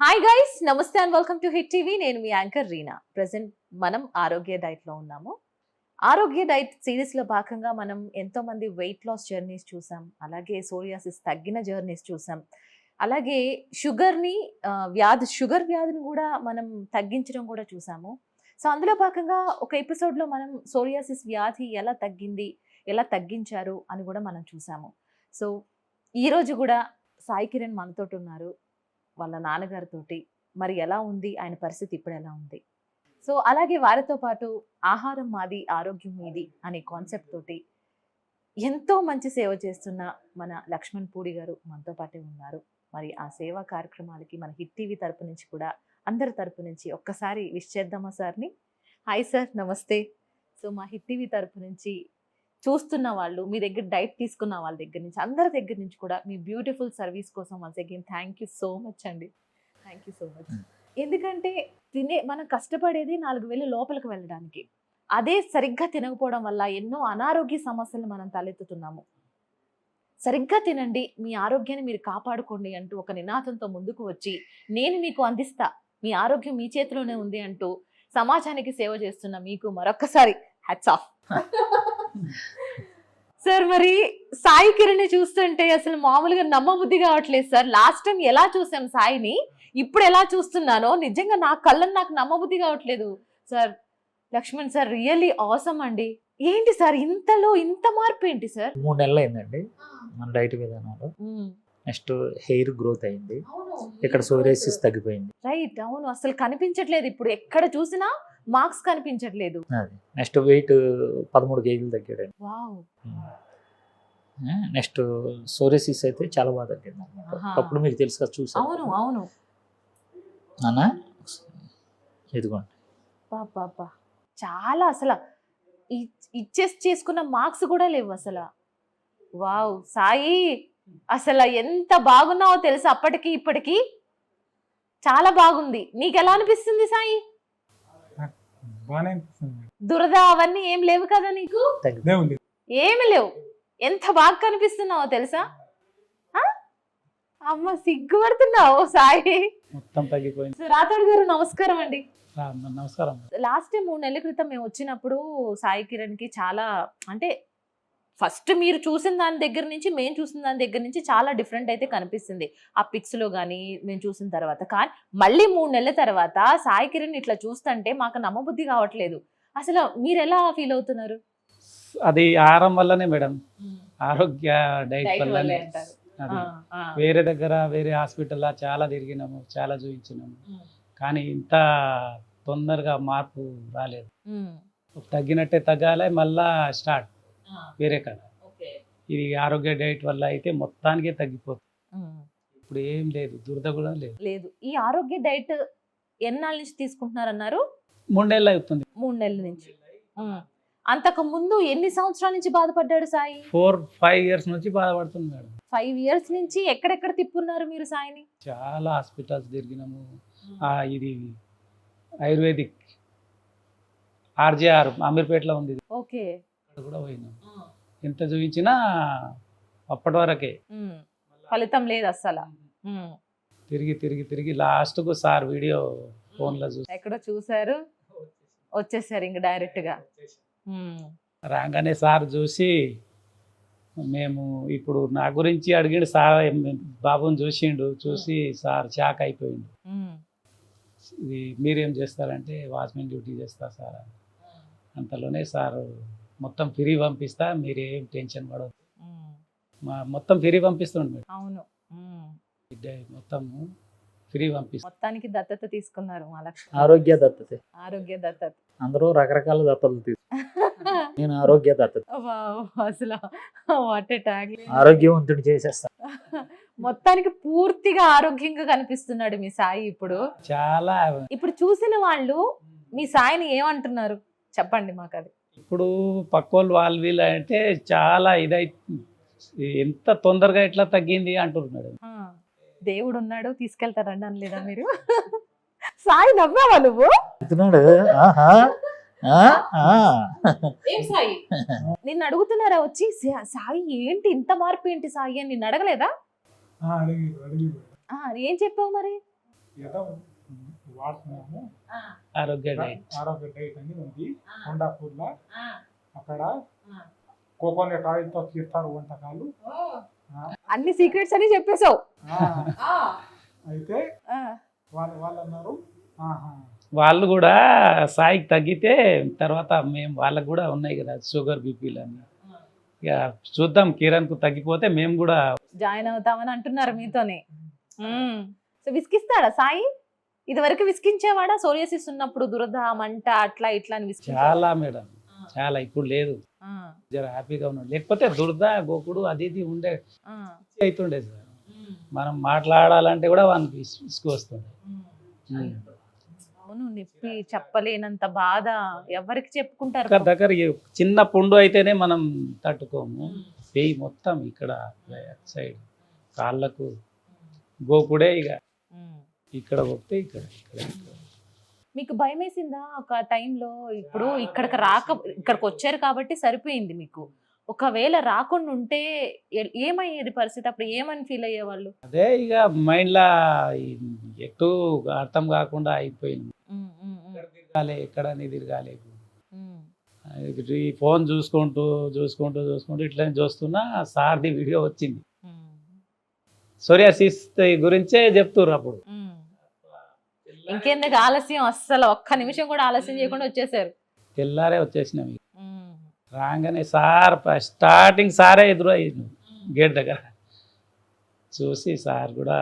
Hi guys నమస్తే and welcome to hit TV నేను మీ యాంకర్ రీనా. ప్రజెంట్ మనం ఆరోగ్య డైట్లో ఉన్నాము. ఆరోగ్య డైట్ సిరీస్లో భాగంగా మనం ఎంతోమంది వెయిట్ లాస్ జర్నీస్ చూసాం. అలాగే సోరియాసిస్ తగ్గిన జర్నీస్ చూసాం. అలాగే షుగర్ని వ్యాధి షుగర్ వ్యాధిని కూడా మనం తగ్గించడం కూడా చూసాము. సో అందులో భాగంగా ఒక ఎపిసోడ్లో మనం సోరియాసిస్ వ్యాధి ఎలా తగ్గింది ఎలా తగ్గించారు అని కూడా మనం చూసాము. సో ఈ రోజు కూడా సాయి కిరణ్ మనతోటి ఉన్నారు. వాళ్ళ నాన్నగారితోటి మరి ఎలా ఉంది ఆయన పరిస్థితి ఇప్పుడు ఎలా ఉంది? సో అలాగే వారితో పాటు ఆహారం మాది ఆరోగ్యం మీది అనే కాన్సెప్ట్ తోటి ఎంతో మంచి సేవ చేస్తున్న మన లక్ష్మణ్ పూడి గారు మనతో పాటే ఉన్నారు. మరి ఆ సేవా కార్యక్రమాలకి మన హిట్ టీవీ తరపు నుంచి కూడా అందరి తరపు నుంచి ఒక్కసారి విష్ చేద్దామా సార్ని? హాయ్ సార్ నమస్తే. సో మా హిట్ టీవీ తరపు నుంచి చూస్తున్న వాళ్ళు మీ దగ్గర డైట్ తీసుకున్న వాళ్ళ దగ్గర నుంచి అందరి దగ్గర నుంచి కూడా మీ బ్యూటిఫుల్ సర్వీస్ కోసం once again thank you so much అండి. Thank you so much. ఎందుకంటే తినే మనం కష్టపడేది నాలుగు వేలు లోపలికి వెళ్ళడానికి. అదే సరిగ్గా తినకపోవడం వల్ల ఎన్నో అనారోగ్య సమస్యలు మనం తలెత్తుతున్నాము. సరిగ్గా తినండి మీ ఆరోగ్యాన్ని మీరు కాపాడుకోండి అంటూ ఒక నినాదంతో ముందుకు వచ్చి నేను మీకు అందిస్తా మీ ఆరోగ్యం మీ చేతిలోనే ఉంది అంటూ సమాజానికి సేవ చేస్తున్న మీకు మరొక్కసారి హ్యాట్స్ ఆఫ్. సార్ మరి సాయి కిరణ్ చూస్తుంటే అసలు మామూలుగా నమ్మబుద్ధి కావట్లేదు సార్. లాస్ట్ టైం ఎలా చూసాం సాయిని? ఇప్పుడు ఎలా చూస్తున్నానో? నిజంగా నా కళ్ళని నాకు నమ్మబుద్ధి కావట్లేదు. Sir Lakshman sir really awesome అండి. ఏంటి సార్ ఇంతలో ఇంత మార్పు ఏంటి సార్? మూడు నెలలు అయిందండి. మన డైట్ విధానంలో నెక్స్ట్ హెయిర్ గ్రోత్ అయింది. ఇక్కడ సోరేసిస్ తగ్గిపోయింది. రైట్ అవును అసలు కనిపించట్లేదు ఇప్పుడు. ఎక్కడ చూసినా మార్క్స్ కనిపించట్లేదు. నెక్స్ట్ వెయిట్ పదమూడు కేజీలు తగ్గాడండి. వావ్. నెక్స్ట్ సోరేసిస్ అయితే చాలా బాగా తగ్గింది. అప్పుడు మీకు తెలుసు కదా చూసాను అవును అవును. నాన్న పాపా చాలా అసలు ఇచ్చేసి చేసుకున్న మార్క్స్ కూడా లేవు అసలు. వావ్ సాయి! అసలు ఎంత బాగున్నావో తెలుసా అప్పటికి ఇప్పటికి? చాలా బాగుంది. నీకు ఎలా అనిపిస్తుంది సాయి. దురద అవన్నీ ఏం లేవు కదా నీకు? ఏమి లేవు. ఎంత బాగా కనిపిస్తున్నావో తెలుసా? ఆ? అమ్మ సిగ్గుపడుతున్నావు సాయి. మొత్తం తగ్గిపోయింది. రాథోడ్ గారు నమస్కారం అండి. నమస్కారం. లాస్ట్ మూడు నెలల క్రితం మేము వచ్చినప్పుడు సాయి కిరణ్కి చాలా అంటే ఫస్ట్ మీరు చూసిన దాని దగ్గర నుంచి మేము చూసిన దాని దగ్గర నుంచి చాలా డిఫరెంట్ అయితే కనిపిస్తుంది. ఆ పిక్స్లో కానీ మేము చూసిన తర్వాత. కానీ మళ్ళీ మూడు నెలల తర్వాత సాయి కిరణ్ ఇట్లా చూస్తుంటే మాకు నమ్మబుద్ధి కావట్లేదు. అసలు మీరు ఎలా ఫీల్ అవుతున్నారు? అది ఆహారం వల్లనే మేడం. ఆరోగ్య డైట్ వల్లనే. అది. వేరే దగ్గర వేరే హాస్పిటల్ చాలా తిరిగినాము చాలా చూపించినాము కానీ ఇంత తొందరగా మార్పు రాలేదు. తగ్గినట్టే తగ్గాలి మళ్ళా స్టార్ట్. వేరే కాడ. ఇది ఆరోగ్య డైట్ వల్ల అయితే మొత్తానికే తగ్గిపోతుంది. ఇప్పుడు ఏం లేదు దురద కూడా లేదు. లేదు. ఈ ఆరోగ్య డైట్ ఎన్నాళ్ళ నుంచి తీసుకుంటున్నారన్నారు? మూడు నెలలు అవుతుంది. మూడు నెలల నుంచి. అంతకు ముందు ఎన్ని సంవత్సరాల నుంచి బాధపడ్డాడు సాయి? ఫోర్ ఫైవ్ ఇయర్స్ నుంచి బాధపడుతుంది మేడం. ఫైవ్ ఇయర్స్ నుంచి ఎక్కడెక్కడ తిప్పున్నారు మీరు సాయిని? చాలా హాస్పిటల్స్ తిరిగినాము. ఆ, ఇది ఆయుర్వేదిక్ ఆర్జేఆర్ అమీర్పేటలో ఉంది. ఓకే. కూడా పోయినాం ఎంత చూపించినా అప్పటి వరకే. ఫలితం లేదు అస్సలు. ఉమ్. తిరిగి తిరిగి తిరిగి లాస్ట్కు సార్ వీడియో ఫోన్లో చూసి. ఎక్కడో చూసారు వచ్చేసారు ఇంక డైరెక్ట్గా ఉమ్. రాగానే సార్ చూసి మేము ఇప్పుడు నా గురించి అడిగిండు సార్ బాబుని చూసిండు చూసి సార్ షాక్ అయిపోయిండు. ఇది మీరేం చేస్తారంటే వాచ్మెన్ డ్యూటీ చేస్తా సార్. అంతలోనే సార్ మొత్తం ఫ్రీ పంపిస్తా మీరేం టెన్షన్ పడవద్దు. మా మొత్తం ఫ్రీ పంపిస్తుండు మేడం. అవును. బిడ్డ మొత్తం ఫ్రీ పంపిస్తా. మొత్తానికి దత్తత తీసుకున్నారు మా లక్ష్మి. ఆరోగ్య దత్తత. ఆరోగ్య దత్తత. అందరూ రకరకాల దత్తలు తీసుకు నేను ఆరోగ్య దత్తత. వావ్, అసలు వాట్ ట్యాగ్. ఆరోగ్యవంతుడు చేసేస్తా. మొత్తానికి పూర్తిగా ఆరోగ్యంగా కనిపిస్తున్నాడు మీ సాయి ఇప్పుడు. చాలా ఇప్పుడు చూసిన వాళ్ళు మీ సాయిని ఏమంటున్నారు? చెప్పండి మాకు అది ఇప్పుడు పక్కోళ్ళు వాళ్ళు వీళ్ళు అంటే చాలా ఇదై ఎంత తొందరగా ఎట్లా తగ్గింది ఆ, దేవుడు ఉన్నాడు తీసుకెళ్తారండి అనలేదా మీరు? సాయి నవ్వావా నువ్వు? చెప్తున్నాడు ఆహా. ఆ, ఆ. ఏం సాయి? నిన్ను అడుగుతున్నారా వచ్చి "సా- సాయి ఏంటి ఇంత మార్పు ఏంటి సాయి? అని నిన్ను అడగలేదా? అడిగి అడిగి ఆ, ఏం చెప్పావు మరి? ఏదో వాడుతున్నాము. ఆరోగ్య డైట్. ఆరోగ్య డైట్ అని ఉంది. కొండాపూర్లో. అక్కడ కోకోనట్ ఆయిల్తో చేస్తారు వంటకాలు అన్ని సీక్రెట్స్ అని చెప్పేశావు. ఆ, అయితే వాళ్ళు వాళ్ళు అన్నారు వాళ్ళు కూడా సాయికి తగ్గితే తర్వాత మేము వాళ్ళకు కూడా ఉన్నాయి కదా షుగర్ బీపీలు అని ఇక చూద్దాం కిరణ్కు తగ్గిపోతే మేము కూడా జాయిన్ అవుతామని అంటున్నారు మీతోనే. సో విసికిస్తాడా సాయి? ఇది వరకు విసికించేవాడా సోరియాసిస్ ఉన్నప్పుడు దురద మంట అట్లా ఇట్లా అని? చాలా మేడం చాలా ఇప్పుడు లేదు. జర హ్యాపీగా ఉన్నాం లేకపోతే దురద గోకుడు అది ఇది ఉండే అవుతుండే సార్. మనం మాట్లాడాలంటే కూడా వానికి విసుగు వస్తుండే. అవును నొప్పి చెప్పలేనంత బాధ ఎవరికి చెప్పుకుంటారు? దగ్గర దగ్గర ఈ చిన్న పుండు అయితేనే మనం తట్టుకోము. పెయి మొత్తం ఇక్కడ సైడ్ కాళ్ళకు. గోకుడే ఇక. ఇక్కడ పోతే ఇక్కడ ఇక్కడ ఇక్కడ. మీకు భయం వేసిందా ఒక టైంలో ఇప్పుడు ఇక్కడికి రాక ఇక్కడికి వచ్చారు కాబట్టి సరిపోయింది మీకు. ఒకవేళ రాకుండా ఉంటే ఏమయ్యేది పరిస్థితి? అప్పుడు ఏమని ఫీల్ అయ్యేవాళ్ళు? అదే ఇక మైండ్లో ఎక్కువ అర్థం కాకుండా అయిపోయింది. ఎక్కడ తిరగాలి ఎక్కడ. ఈ ఫోన్ చూసుకుంటూ చూసుకుంటూ చూసుకుంటూ ఇట్లా చూస్తున్నా సార్ది వీడియో వచ్చింది. సోరియాసిస్ గురించే చెప్తుర్రు అప్పుడు. ఇంకెందుకు ఆలస్యం? అస్సలు ఒక్క నిమిషం కూడా ఆలస్యం చేయకుండా వచ్చేసారు. తెల్లారే వచ్చేసినాం రాగానే సార్ స్టార్టింగ్ సారే ఎదురు గేట్ దగ్గర. చూసి సార్ కూడా.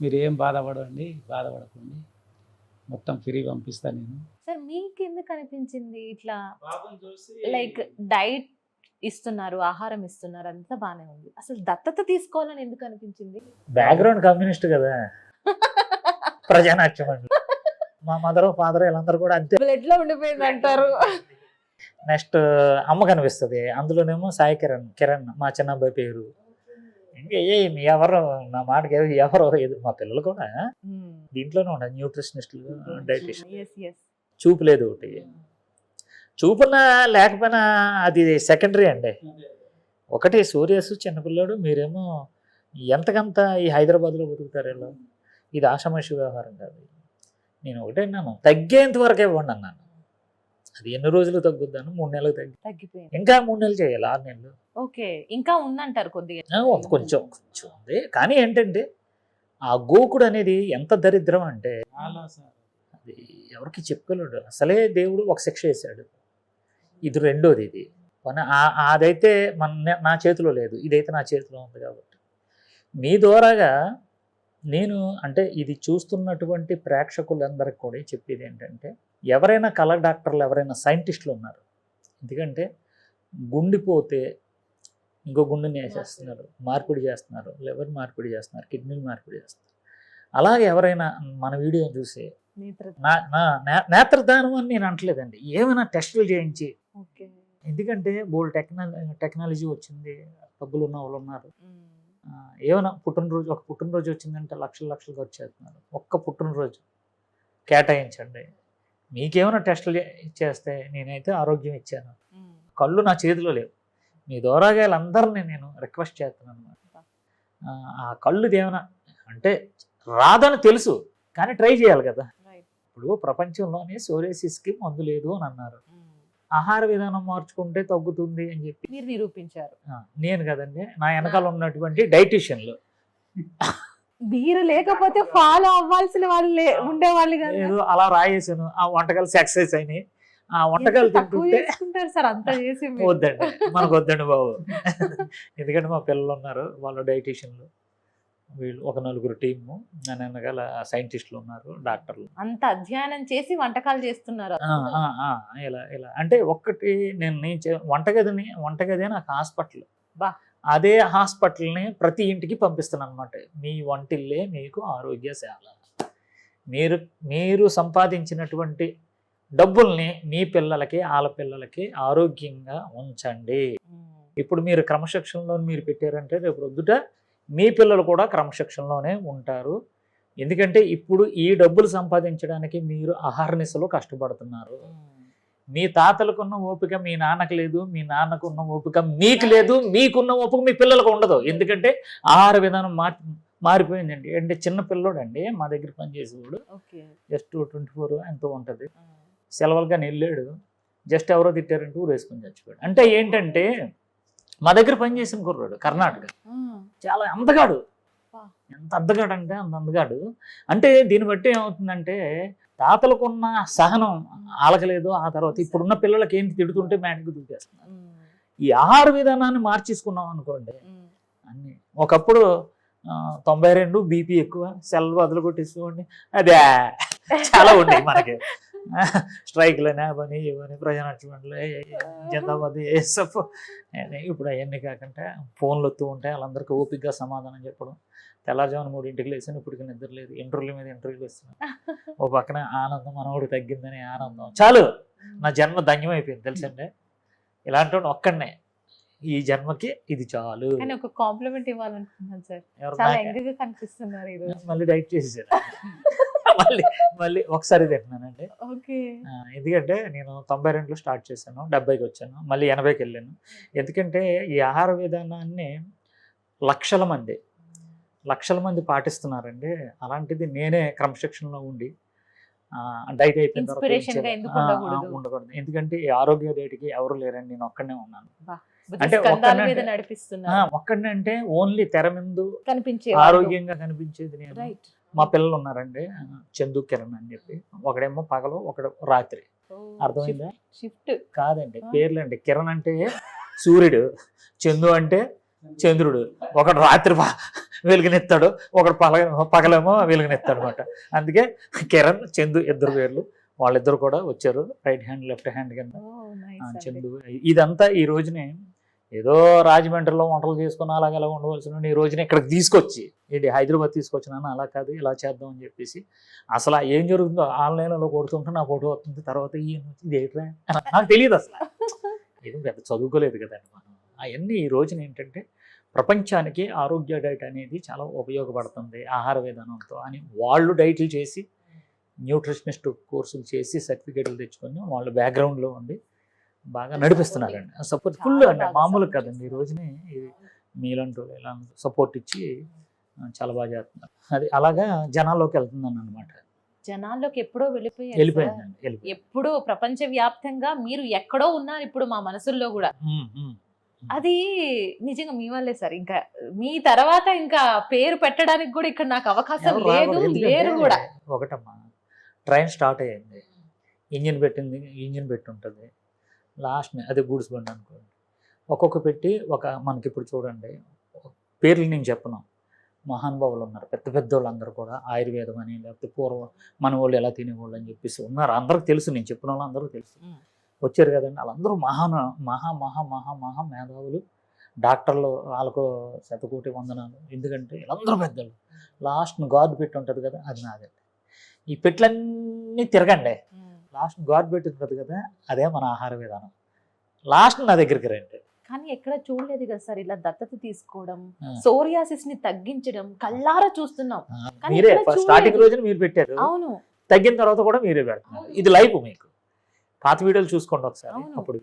మీరు ఏం బాధపడండి బాధపడకండి. మొత్తం ఫ్రీ పంపిస్తా నేను. సార్ మీకు ఎందుకు అనిపించింది ఇట్లా? లైక్ డైట్ ఇస్తున్నారు ఆహారం ఇస్తున్నారు అంతా బానే ఉంది. అసలు దత్తత తీసుకోవాలని ఎందుకు అనిపించింది? బ్యాక్గ్రౌండ్ కమ్యూనిస్ట్ కదా. ప్రజానాట్యం అండి మా మదర్ ఫాదర్ వీళ్ళందరూ కూడా అంతే. బ్లడ్లో ఉండిపోయింది అంటారు. నెక్స్ట్ అమ్మ కనిపిస్తుంది. అందులోనేమో సాయి కిరణ్ కిరణ్ మా చిన్న అబ్బాయి పేరు. ఇంకా ఏ ఎవరు నా మాటకి ఎవ- ఎవరు మా పిల్లలు కూడా. దీంట్లోనే ఉండాలి న్యూట్రిషనిస్టులు డైటిషియన్. చూపు లేదు ఒకటి. చూపున్నా లేకపోయినా అది సెకండరీ అండి. ఒకటి సూర్యస్ చిన్నపిల్లాడు మీరేమో ఎంతకంత ఈ హైదరాబాద్లో బతుకుతారు వీళ్ళు? ఇది ఆషామాషి వ్యవహారం కాదు. నేను ఒకటే అన్నాను తగ్గేంత వరకే ఇవ్వండి అన్నాను. అది ఎన్ని రోజులు తగ్గుద్దాను? మూడు నెలలు తగ్గి తగ్గిపోయింది. ఇంకా మూడు నెలలు చేయాలి ఆరు నెలలు. ఓకే ఇంకా ఉందంటారు కొద్దిగా. కొంచెం కొంచెం ఉంది. కానీ ఏంటంటే ఆ గోకుడు అనేది ఎంత దరిద్రం అంటే అది ఎవరికి చెప్పుకోలేడు అసలే దేవుడు ఒక శిక్ష వేశాడు. ఇది రెండోది ఇది. అదైతే మన నా చేతిలో లేదు ఇదైతే నా చేతిలో ఉంది కాబట్టి. మీ ద్వారాగా నేను అంటే ఇది చూస్తున్నటువంటి ప్రేక్షకులందరికీ కూడా చెప్పేది ఏంటంటే ఎవరైనా కళ డాక్టర్లు ఎవరైనా సైంటిస్టులు ఉన్నారు. ఎందుకంటే గుండిపోతే ఇంకో గుండెని వేసేస్తున్నారు. మార్పిడి. చేస్తున్నారు. లివర్ మార్పిడి చేస్తున్నారు. కిడ్నీలు మార్పిడి చేస్తున్నారు. అలాగే ఎవరైనా మన వీడియో చూసి నేత్ర నా నా నే- నేత్రదానం అని నేను అంటలేదండి. ఏమైనా టెస్టులు చేయించి ఓకే. ఎందుకంటే బోల్ టెక్నాలజీ టెక్నాలజీ వచ్చింది. డబ్బులు ఉన్న వాళ్ళు ఉన్నారు. ఏమైనా పుట్టినరోజు ఒక పుట్టినరోజు వచ్చిందంటే లక్షలు లక్షలు ఖర్చు చేస్తున్నారు ఒక్క పుట్టినరోజు కేటాయించండి. మీకేమైనా టెస్టులు చేస్తే నేనైతే ఆరోగ్యం ఇచ్చాను. కళ్ళు నా చేతిలో లేవు. మీ దూరాగా వీళ్ళందరినీ నేను రిక్వెస్ట్ చేస్తున్నాను ఆ, కళ్ళుది ఏమైనా అంటే రాదని తెలుసు కానీ ట్రై చేయాలి కదా. ఇప్పుడు ప్రపంచంలోనే సోరేసిస్కి మందు లేదు అని అన్నారు. ఆహార విధానం మార్చుకుంటే తగ్గుతుంది అని చెప్పి. మీరు నిరూపించారు. నేను కదండి నా వెనకాల ఉన్నటువంటి డైటీషియన్లు. మీరు లేకపోతే ఫాలో అవ్వాల్సిన వాళ్ళు ఉండేవాళ్ళు కదా. ఏదో అలా రాయేసాను ఆ వంటకాలు సక్సెస్ అయినాయి. ఆ వంటకాలు తింటుంటే సార్? అంత చేసి. వద్దండి మనకు వద్దండి బాబు. ఎందుకంటే మా పిల్లలు ఉన్నారు వాళ్ళ డైటీషియన్లు. వీళ్ళు ఒక నలుగురు టీము దాని వెనకాల సైంటిస్టులు ఉన్నారు డాక్టర్లు. అంత అధ్యయనం చేసి వంటకాలు చేస్తున్నారు ఇలా ఇలా. అంటే ఒక్కటి నేను నేను వంటగదిని వంటగది నాకు హాస్పిటల్. బా. అదే హాస్పిటల్ని ప్రతి ఇంటికి పంపిస్తాను అనమాట మీ వంటిల్లే మీకు ఆరోగ్యశాల మీరు మీరు సంపాదించినటువంటి డబ్బుల్ని మీ పిల్లలకి ఆల పిల్లలకి ఆరోగ్యంగా ఉంచండి. ఇప్పుడు మీరు క్రమశిక్షణలో మీరు పెట్టారంటే రేపు రొద్దుట మీ పిల్లలు కూడా క్రమశిక్షణలోనే ఉంటారు. ఎందుకంటే ఇప్పుడు ఈ డబ్బులు సంపాదించడానికి మీరు అహర్నిశలు కష్టపడుతున్నారు. మీ తాతలకున్న ఓపిక మీ నాన్నకు లేదు మీ నాన్నకున్న ఓపిక మీకు లేదు మీకున్న ఓపిక మీ పిల్లలకు ఉండదు. ఎందుకంటే ఆహార విధానం మార్ మారిపోయిందండి. అంటే చిన్న పిల్లోడు అండి మా దగ్గర పనిచేసేవాడు. జస్ట్ ట్వంటీ ఫోర్ ఎంతో ఉంటుంది. సెలవులుగా వెళ్ళాడు. జస్ట్ ఎవరో తిట్టారంటే ఊరేసుకొని చచ్చిపోయాడు. అంటే ఏంటంటే మా దగ్గర పనిచేసిన కుర్రాడు కర్ణాటక. చాలా అందగాడు. ఎంత అందగాడు అంటే అంత అందగాడు. అంటే దీన్ని బట్టి ఏమవుతుందంటే తాతలకున్న సహనం ఆలకలేదు ఆ తర్వాత ఇప్పుడున్న పిల్లలకి ఏంటి తిడుతుంటే మేడకి దూకేస్తున్నారు ఈ ఆహార విధానాన్ని మార్చేసుకున్నాం అనుకోండి అన్ని ఒకప్పుడు తొంభై రెండు బీపీ ఎక్కువ సెల్ బదులు కొట్టేసుకోండి అదే చాలా ఉండేవి మనకి. స్ట్రైక్లని అవని ఇవని ప్రజానాట్యమండలి జిందాబాద్ ఏసఫ్ ఇప్పుడు అవన్నీ కాకుండా ఫోన్లు వస్తూ ఉంటాయి వాళ్ళందరికీ ఓపికగా సమాధానం చెప్పడం. తెల్లారుజామున మూడింటికి లేసాను ఇప్పటికి నిద్ర లేదు. ఇంటర్వ్యూల మీద ఇంటర్వ్యూలు ఇస్తున్నాను ఓ పక్కన ఆనందం మనోడు తగ్గిందని ఆనందం. చాలు! నా జన్మ ధన్యం అయిపోయింది తెలుసండి? ఇలాంటి ఒక్కడనే. ఈ జన్మకి ఇది చాలు. ఒక కాంప్లిమెంట్ ఇవ్వాలనుకుంటున్నాను సార్. చాలా కనిపిస్తున్నారు మళ్ళీ డైట్ చేసేసారు. మళ్ళీ మళ్ళీ ఒకసారి తింటున్నానండి ఎందుకంటే నేను తొంభై రెండులో స్టార్ట్ చేశాను డెబ్బైకి వచ్చాను మళ్ళీ ఎనభైకి వెళ్ళాను. ఎందుకంటే ఈ ఆహార విధానాన్ని లక్షల మంది లక్షల మంది పాటిస్తున్నారండి. అలాంటిది నేనే క్రమశిక్షణలో ఉండి డైట్ అయిపోయిన తర్వాత ఉండకూడదు? ఎందుకంటే ఈ ఆరోగ్య డైట్కి ఎవరు లేరండి నేను ఒక్కడనే ఉన్నాను. అంటే ఒక్కడనే అంటే ఓన్లీ తెర ముందు కనిపించే ఆరోగ్యంగా కనిపించేది నేను. రైట్ మా పిల్లలు ఉన్నారండి చందు కిరణ్ అని చెప్పి. ఒకడేమో పగలు ఒకడు రాత్రి. అర్థమైందా? షిఫ్ట్ కాదండి. పేర్లండి. కిరణ్ అంటే సూర్యుడు చందు అంటే చంద్రుడు. ఒకడు రాత్రి వెలుగునెత్తాడు ఒకడు పగ పగలేమో వెలుగునెత్తాడు అనమాట అందుకే కిరణ్ చందు ఇద్దరు పేర్లు. వాళ్ళిద్దరు కూడా వచ్చారు రైట్ హ్యాండ్ లెఫ్ట్ హ్యాండ్ కింద. చందు ఇదంతా ఈ రోజునే ఏదో రాజమండ్రిలో వంటలు చేసుకుని అలాగే అలా ఉండవలసిన ఈ రోజున ఇక్కడికి తీసుకొచ్చి ఏంటి హైదరాబాద్ తీసుకొచ్చినాను అలా కాదు ఇలా చేద్దాం అని చెప్పేసి అసలు ఏం జరుగుతుందో ఆన్లైన్లో కొడుతుంటే నా ఫోటో వస్తుంది తర్వాత ఈయన ఇది ఏంట్రా నాకు తెలియదు అసలు. ఏదో పెద్ద చదువుకోలేదు కదండి మనం. అవన్నీ ఈ రోజున ఏంటంటే ప్రపంచానికి ఆరోగ్య డైట్ అనేది చాలా ఉపయోగపడుతుంది ఆహార విధానంతో అని వాళ్ళు డైట్లు చేసి న్యూట్రిషనిస్ట్ కోర్సులు చేసి సర్టిఫికేట్లు తెచ్చుకొని వాళ్ళు బ్యాక్గ్రౌండ్లో ఉండి బాగా నడిపిస్తున్నారండి. సపోర్ట్ ఫుల్ అండి మామూలు కదండి. ఈ రోజుని మీలంటూ ఇలా సపోర్ట్ ఇచ్చి చాలా బాగా చేస్తున్నారు. అది అలాగా జనాల్లోకి వెళ్తుందని అనమాట జనాల్లోకి ఎప్పుడో వెళ్ళిపోయారు ఎప్పుడో ప్రపంచ వ్యాప్తంగా మీరు ఎక్కడో ఉన్నారు ఇప్పుడు మా మనసుల్లో కూడా. అది నిజంగా మీ వల్లే సార్. ఇంకా మీ తర్వాత ఇంకా పేరు పెట్టడానికి కూడా ఇక్కడ నాకు అవకాశం లేదు లేరు కూడా. ఒకటమ్మా ట్రైన్ స్టార్ట్ అయ్యింది. ఇంజిన్ పెట్టింది ఇంజిన్ పెట్టి ఉంటుంది లాస్ట్ అది గూడ్స్ బండి అనుకోండి. ఒక్కొక్క పెట్టి ఒక మనకి ఇప్పుడు చూడండి పేర్లు నేను చెప్పను. మహానుభావులు ఉన్నారు. పెద్ద పెద్ద వాళ్ళు అందరూ కూడా ఆయుర్వేదం అని లేకపోతే పూర్వం మన వాళ్ళు ఎలా తినేవాళ్ళు అని చెప్పేసి ఉన్నారు. అందరికి తెలుసు నేను చెప్పిన వాళ్ళు అందరూ తెలుసు. వచ్చారు కదండి. వాళ్ళందరూ మహాన మహా మహా మహా మహా మేధావులు. డాక్టర్లు వాళ్ళకు శతకోటి వందనాలు. ఎందుకంటే వీళ్ళందరూ పెద్దలు లాస్ట్ గాడ్ పెట్టి ఉంటుంది కదా అది నాదండి ఈ పెట్లన్నీ తిరగండి. లాస్ట్ గాడ్ పెట్టి ఉంటుంది కదా అదే మన ఆహార విధానం. లాస్ట్ నా దగ్గరికి రండి. కానీ ఎక్కడ చూడలేదు కదా సార్ ఇలా దత్తత తీసుకోవడం. సోరియాసిస్ని తగ్గించడం కళ్ళారా చూస్తున్నాం. మీరే స్టార్టింగ్. రోజున మీరు పెట్టారు. అవును. తగ్గిన తర్వాత కూడా మీరే పెడుతున్నారు. ఇది లైవ్ మీకు. పాత వీడియోలు చూసుకోండి ఒకసారి. అప్పుడు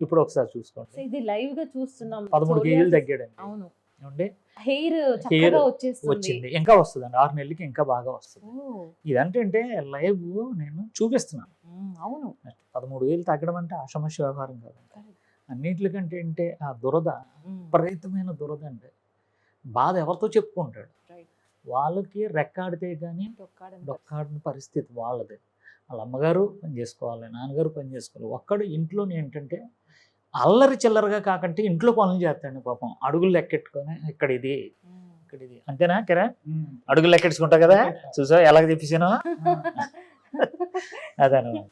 ఇప్పుడు ఒకసారి చూసుకోండి. ఇది లైవ్గా చూస్తున్నాం. పదమూడు కేజీలు తగ్గాడండి. అవును. హెయిర్ వచ్చేస్తుంది. వచ్చింది. ఇంకా వస్తుందండి. ఆరు నెలలకి ఇంకా బాగా వస్తుంది. ఇదంటే లైవ్ నేను చూపిస్తున్నాను. అవును. పదమూడు వేలు తగ్గడం అంటే ఆషమస్య వ్యవహారం కాదు. అన్నింటికంటే అంటే ఆ దురద విపరీతమైన దురద అంటే బాధ ఎవరితో చెప్పుకుంటాడు. వాళ్ళకి రెక్కాడితే కానీ డొక్కాడిన పరిస్థితి వాళ్ళది. వాళ్ళ అమ్మగారు పని చేసుకోవాలి నాన్నగారు పని చేసుకోవాలి. ఒక్కడు ఇంట్లోనే ఏంటంటే అల్లరి చిల్లరగా కాకంటే ఇంట్లో పనులు చేస్తాడు పాపం. అడుగులు లెక్కెట్టుకొని ఇక్కడ ఇది. ఇక్కడ ఇది. అంతేనా కిరా. అడుగులు లెక్కెట్టుకుంటా కదా? చూసా ఎలాగ తెప్పించాను అదనమాట.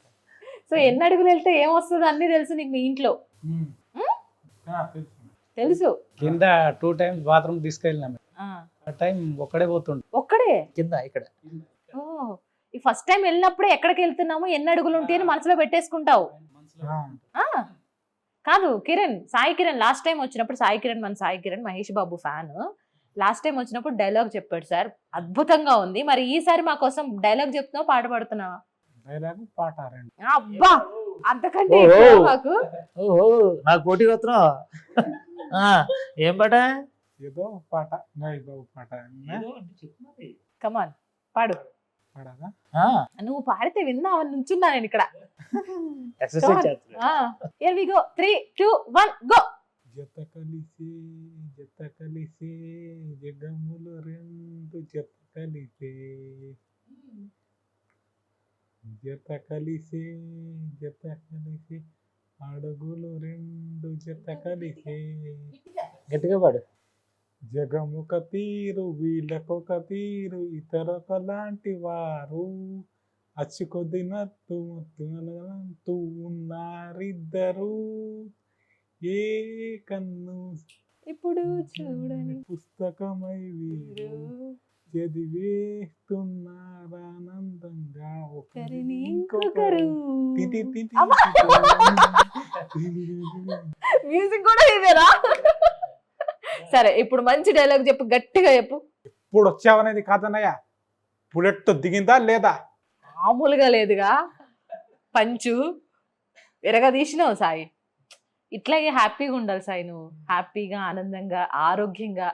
సో ఎన్ని అడుగులు వెళ్తే ఏమొస్తుందో అన్ని తెలుసు నీకు మీ ఇంట్లో. తెలుసు. కింద టూ టైమ్స్ బాత్రూమ్ తీసుకెళ్ళినాం. ఆ, టైం ఒక్కడే పోతుండే. ఒక్కడే? కింద ఇక్కడ. ఓ ఈ ఫస్ట్ టైం వెళ్ళినప్పుడే ఎక్కడికి వెళ్తున్నాము ఎన్ని అడుగులు ఉంటాయని మనసులో పెట్టేసుకుంటావు. ఆ, ఆ. కాదు కిరణ్ సాయి కిరణ్ లాస్ట్ టైం వచ్చినప్పుడు సాయి కిరణ్ మన Sai Kiran Mahesh Babu fan. Last time వచ్చినప్పుడు డైలాగ్ చెప్పాడు సార్ అద్భుతంగా ఉంది. మరి ఈసారి మా కోసం డైలాగ్ చెప్తున్నావు పాట పాడుతున్నావా? డైలాగ్ పాట రెండు. అబ్బా! అంతకంటే ఎక్కువ. మాకు. ఓహో! నాకు పోటీ వస్తున్నావు ఆ, ఏం పాట? ఏదో పాట పాట. కమాన్ పాడు. పాడదా ఆ, నువ్వు పాడితే విందామని నుంచున్నా నేను ఇక్కడ. ఎక్సర్సైజ్ వి గో 3 2 1 గో జత కలిసే జత కలిసే జగములు రెండు జత కలిసే. జత కలిసే జత కలిసే అడుగులు రెండు జత కలిసే గట్టిగా పాడు. జగముక తీరు వీళ్ళకొక తీరు ఇతరొక లాంటి వారు. అచ్చి కొద్ది నత్తు ముత్తు ఉన్నారిద్దరు. ఏ కన్ను ఇప్పుడు చూడని పుస్తకమై వీరు. చదివేస్తున్నారానందంగా ఒకరిని ఇంకొకరు. మ్యూజిక్ కూడా ఇదేనా? సరే ఇప్పుడు మంచి డైలాగ్ చెప్పు గట్టిగా చెప్పు. ఇప్పుడు వచ్చావనేది కాదన్నయ్య? బుల్లెట్ దిగిందా లేదా? మామూలుగా లేదుగా. పంచు విరగదీసినావు సాయి. ఇట్లాగే హ్యాపీగా ఉండాలి సాయి నువ్వు. హ్యాపీగా ఆనందంగా ఆరోగ్యంగా.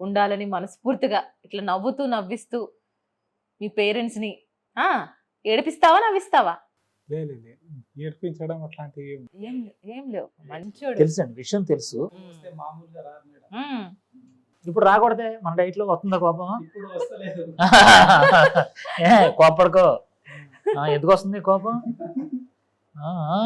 ఉండాలని మనస్ఫూర్తిగా ఇట్లా నవ్వుతూ నవ్విస్తూ మీ పేరెంట్స్ని ఆ, ఏడిపిస్తావా నవ్విస్తావా? లే లే, లే. ఏడ్పించడం అట్లాంటివి ఏం లేవు. మంచోడు. తెలుసండి విషయం తెలుసు. ఇప్పుడు రాకూడదే మన డైట్లో వస్తుందా కోపం? ఇప్పుడు వస్తలేదు. ఏ కోపడుకో ఎందుకు వస్తుంది కోపం? ఆ, ఆ.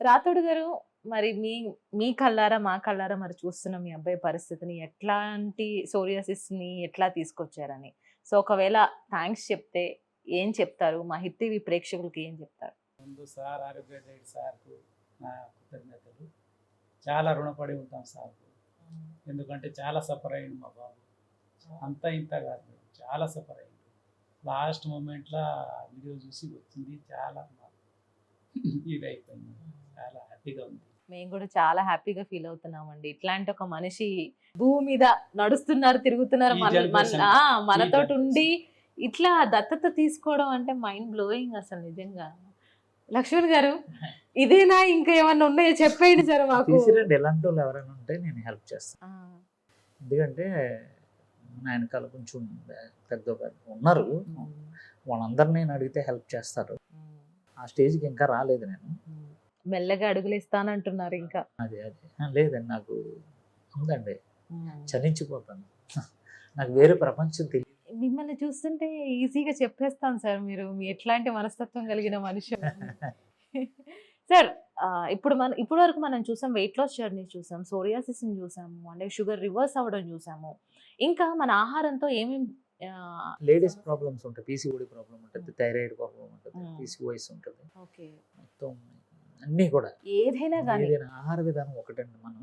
రాతోడు గారు మరి మీ మీ కళ్ళారా మా కళ్ళారా మరి చూస్తున్న మీ అబ్బాయి పరిస్థితిని ఎట్లాంటి సోరియాసిస్ని ఎట్లా తీసుకొచ్చారని. సో ఒకవేళ థ్యాంక్స్ చెప్తే ఏం చెప్తారు? మా హిట్ టీవీ ప్రేక్షకులకి ఏం చెప్తారు? ముందు సార్ ఆరోగ్య సార్కు నా కృతజ్ఞతలు. చాలా రుణపడి ఉంటాం సార్కు. ఎందుకంటే చాలా సఫర్ అయ్యిండు మా బాబు. అంత ఇంత కాదు చాలా సఫర్ అయ్యిండు. లాస్ట్ మూమెంట్లో వీడియో చూసి వచ్చింది చాలా ఇది అయిపోయింది. చాలా హ్యాపీగా ఉంది. మేము కూడా చాలా హ్యాపీగా ఫీల్ అవుతున్నామండి. ఇట్లాంటి ఒక మనిషి భూమి మీద నడుస్తున్నారు తిరుగుతున్నారు మన generation. మన- ఆ, మనతో generation. ఉండి ఇట్లా దత్తత తీసుకోవడం అంటే మైండ్ బ్లోయింగ్ అసలు నిజంగా. లక్ష్మణ్ గారు ఇదేనా ఇంకా ఏమన్నా ఉన్నాయో? చెప్పేయండి సార్ మాకు. ఎలాంటి వాళ్ళు ఎవరైనా ఉంటే నేను హెల్ప్ చేస్తాను ఎందుకంటే నా వెనకాల కొంచెం పెద్ద పెద్ద ఉన్నారు. వాళ్ళందరినీ నేను అడిగితే హెల్ప్ చేస్తారు. ఆ స్టేజ్కి ఇంకా రాలేదు నేను. మెల్లగా అడుగులేస్తానంటున్నారు ఇంకా. అదే అదే. లేదండి నాకు ఉందండి. చలించిపోతాను నాకు వేరే ప్రపంచం తెలియదు మిమ్మల్ని చూస్తుంటే ఈజీగా చెప్పేస్తాను సార్ మీరు. మీ ఎట్లాంటి మనస్తత్వం కలిగిన మనిషి సార్ ఇప్పుడు మన ఇప్పుడు వరకు మనం చూసాం వెయిట్ లాస్ జర్నీ చూసాం సోరియాసిస్ చూసాము అంటే షుగర్ రివర్స్ అవ్వడం చూసాము. ఇంకా మన ఆహారంతో ఏమేమి లేడీస్ ప్రాబ్లమ్స్ ఉంటాయి పీసీఓడి ప్రాబ్లం ఉంటుంది థైరాయిడ్ ప్రాబ్లం ఉంటుంది. పీసీఓఎస్ ఉంటుంది. ఓకే. మొత్తం అన్నీ కూడా. ఏదైనా కానీ ఏదైనా ఆహార విధానం ఒకటండి మనం.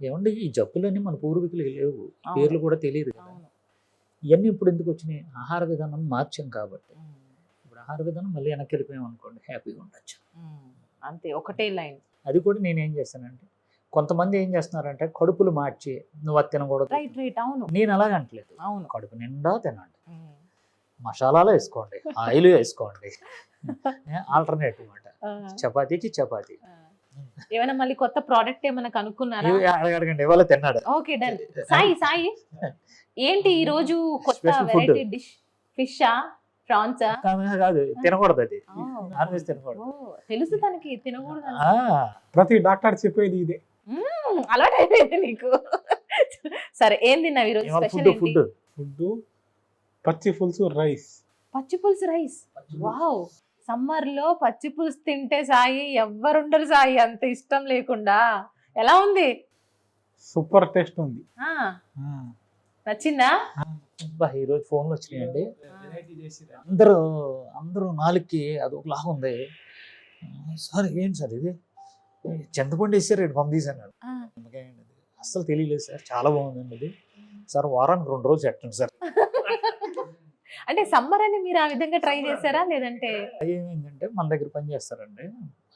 ఏమండి ఈ జబ్బులన్నీ మన పూర్వీకులు లేవు. పేర్లు కూడా తెలియదు కదా. ఇవన్నీ ఇప్పుడు ఎందుకు వచ్చినాయి? ఆహార విధానం మార్చాం కాబట్టి. ఇప్పుడు ఆహార విధానం మళ్ళీ వెనక్కి వెళ్ళిపోయాం అనుకోండి హ్యాపీగా ఉండొచ్చు. అంతే ఒకటే లైన్. అది కూడా నేను ఏం చేస్తానంటే కొంతమంది ఏం చేస్తున్నారంటే కడుపులు మార్చి నువ్వు అది తినకూడదు. రైట్ రైట్ అవును. నేను అలాగ అంటలేదు అవును. కడుపు నిండా తినండి. మసాలాలు వేసుకోండి ఆయిల్ వేసుకోండి. ఆల్టర్నేటివ్ ఆ, చపాతీకి చపాతీ. ఏమైనా మళ్ళీ కొత్త ప్రోడక్ట్ ఏమైనా కనుక్కున్నారా? అడగండి ఇవాళ తిన్నాడు. Okay done. సాయి సాయి. ఏంటి ఈ రోజు కొత్త. వెరైటీ డిష్ ఫిషా ప్రాన్సా కాదు, తినకూడదు అది. నాన్ వెజ్ తినకూడదు. తెలుసు తనకి తినకూడదు ప్రతి డాక్టర్ చెప్పేది ఇదే. అలవాటు అయిపోయింది నీకు. సరే ఏం తిన్నావు ఈరోజు? స్పెషల్ ఫుడ్ ఫుడ్ ఫుడ్ పచ్చి పులుసు రైస్. పచ్చి పులుసు రైస్. వావ్. సమ్మర్లో పచ్చి పులుసు తింటే సాయి ఎవ్వరుండరు సాయి అంత ఇష్టం లేకుండా. ఎలా ఉంది? సూపర్ టేస్ట్ ఉంది. నచ్చిందా? అబ్బా, ఈ రోజు ఫోన్లు వచ్చినాయండి. అందరూ అందరూ నాలుగుకి అది ఒకలాగా ఉంది. సార్ ఏంటి సార్ ఇది? చింతపండు వేసారు ఇటు పంపించాను ఆ, అస్సలు తెలియలేదు సార్ చాలా బాగుందండి ఇది సార్ వారానికి రెండు రోజులు పెట్టండి సార్. అంటే సమ్మర్ అని మీరు ఆ విధంగా ట్రై చేశారా? లేదంటే ఏమైందంటే మన దగ్గర పని చేస్తారండి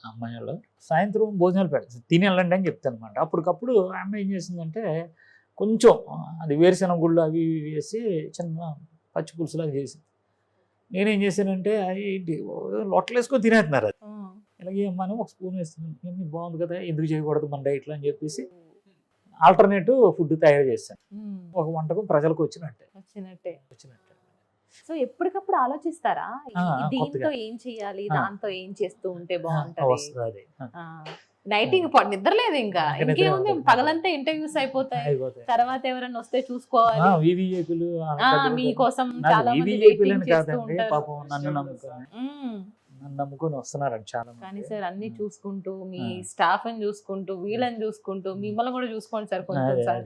అమ్మాయి వాళ్ళు. సాయంత్రం భోజనాలు పెడతారు తిని వెళ్ళండి అని చెప్తాను అనమాట అప్పటికప్పుడు ఆ అమ్మాయి ఏం చేసిందంటే కొంచెం అది వేరుశెనగ గుళ్ళు అవి వేసి చిన్న పచ్చి పులుసులాగా చేసి నేనేం చేశానంటే అది ఏంటి లొట్టలు వేసుకొని తినేస్తున్నారు అది. ఇలాగే అమ్మాని ఒక స్పూన్ వేస్తున్నాను. "ఏమి బాగుంది కదా ఎందుకు చేయకూడదు మన డైట్లో అని చెప్పేసి ఆల్టర్నేటివ్ ఫుడ్ తయారు చేశాను. మ్మ్. ఒక వంటకం ప్రజలకు వచ్చినట్టే. వచ్చినట్టే. వచ్చినట్టే. సో ఎప్పటికప్పుడు ఆలోచిస్తారా? దీంతో. ఏం చేయాలి. దాంతో ఏం చేస్తూ ఉంటే బాగుంటది? వస్తుంది. అది ఆ, నైటింగ్ నిద్ర లేదు ఇంకా. ఇంకేముంది. పగలంతా ఇంటర్వ్యూస్ అయిపోతాయి. తర్వాత ఎవరైనా వస్తే చూసుకోవాలి. మీకోసం చాలా నమ్ముకొని. చాలా కానీ సార్ అన్ని చూసుకుంటూ మీ. స్టాఫ్ని చూసుకుంటూ వీళ్ళని చూసుకుంటూ మిమ్మల్ని కూడా చూసుకోండి సార్ కొంచెం సార్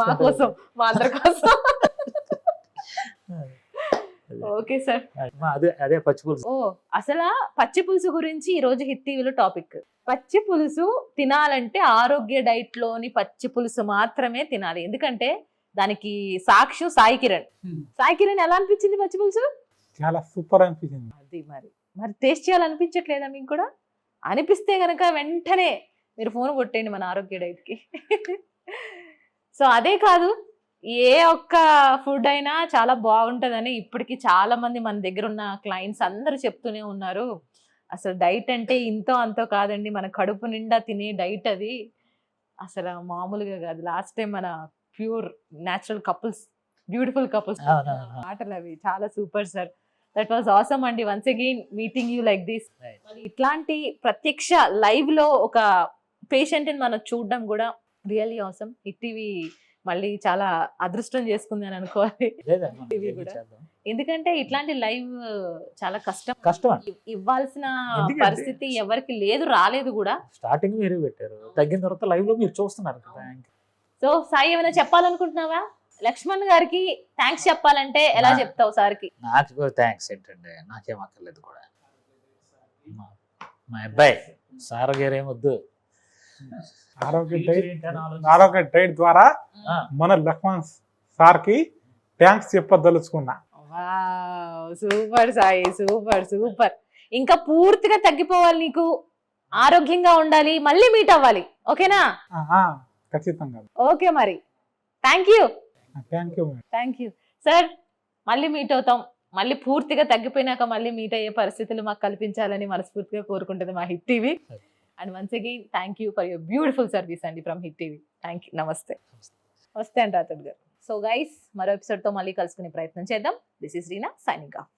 మా కోసం మా అందరి కోసం. Okay sir. అదే అదే పచ్చి పులుసు. ఓ అసలు పచ్చి పులుసు గురించి ఈ రోజు హిట్ టీవీలో టాపిక్. పచ్చి పులుసు తినాలంటే ఆరోగ్య డైట్లోని పచ్చి పులుసు మాత్రమే తినాలి. ఎందుకంటే దానికి సాక్షి సాయి కిరణ్. సాయి కిరణ్ ఎలా అనిపించింది పచ్చి పులుసు? చాలా సూపర్ అనిపించింది. అది మరి. మరి టేస్ట్ చేయాలనిపించట్లేదా మీకు కూడా? అనిపిస్తే గనక వెంటనే మీరు ఫోన్ కొట్టేయండి మన ఆరోగ్య డైట్కి. సో అదే కాదు ఏ ఒక్క ఫుడ్ అయినా చాలా బాగుంటుందని ఇప్పటికి చాలా మంది మన దగ్గర ఉన్న క్లయింట్స్ అందరూ చెప్తూనే ఉన్నారు. అసలు డైట్ అంటే ఇంతో అంతో కాదండి మన కడుపు నిండా తినే డైట్ అది. అసలు మామూలుగా కాదు. లాస్ట్ టైం మన pure natural couples beautiful couples. మాటలు అవి. చాలా super sir that was awesome అండి. Once again meeting you like this. ఇట్లాంటి ప్రత్యక్ష లైవ్లో ఒక పేషెంట్ని మనం చూడడం కూడా రియల్లీ ఆసమ్ హిట్ టీవీ మళ్ళీ చాలా అదృష్టం చేసుకుంది అని అనుకోవాలి. ఇవి కూడా. ఎందుకంటే ఇట్లాంటి లైవ్ చాలా కష్టం. కష్టం ఇవ్వాల్సిన పరిస్థితి ఎవరికి లేదు రాలేదు కూడా. స్టార్టింగ్ మీరే పెట్టారు. తగ్గిన తర్వాత లైవ్లో మీరు చూస్తున్నారు కదా సో సాయి ఏమైనా చెప్పాలనుకుంటున్నావా? లక్ష్మణ్ గారికి థ్యాంక్స్ చెప్పాలంటే ఎలా చెప్తావు సార్కి? నాకు థ్యాంక్స్ ఏంటండి నాకేం అక్కర్లేదు కూడా. మా అబ్బాయి సార్ గారు ఏమొద్దు ఆరోగ్య ఆలోచిస్తే- ఆరోగ్య డైట్ ద్వారా మన లక్ష్మణ్ సార్కి థ్యాంక్స్ చెప్పదలుచుకున్నా సూపర్ సాయి సూపర్ సూపర్ ఇంకా పూర్తిగా తగ్గిపోవాలి నీకు. ఆరోగ్యంగా ఉండాలి మళ్ళీ మీట్ అవ్వాలి. ఓకేనా? ఖచ్చితంగా. ఓకే మరి. Thank you thank you thank you sir మళ్ళీ మీట్ అవుతాం. మళ్ళీ పూర్తిగా తగ్గిపోయినాక మళ్ళీ మీట్ అయ్యే పరిస్థితులు మాకు కల్పించాలని మనస్ఫూర్తిగా కోరుకుంటుంది మా Hit TV. And once again thank you for your beautiful service అండి from Hit TV thank you నమస్తే వస్తే అంట అతడు గారు సో గైస్ మరో ఎపిసోడ్తో మళ్ళీ కలుసుకునే ప్రయత్నం చేద్దాం. This is Reena signing off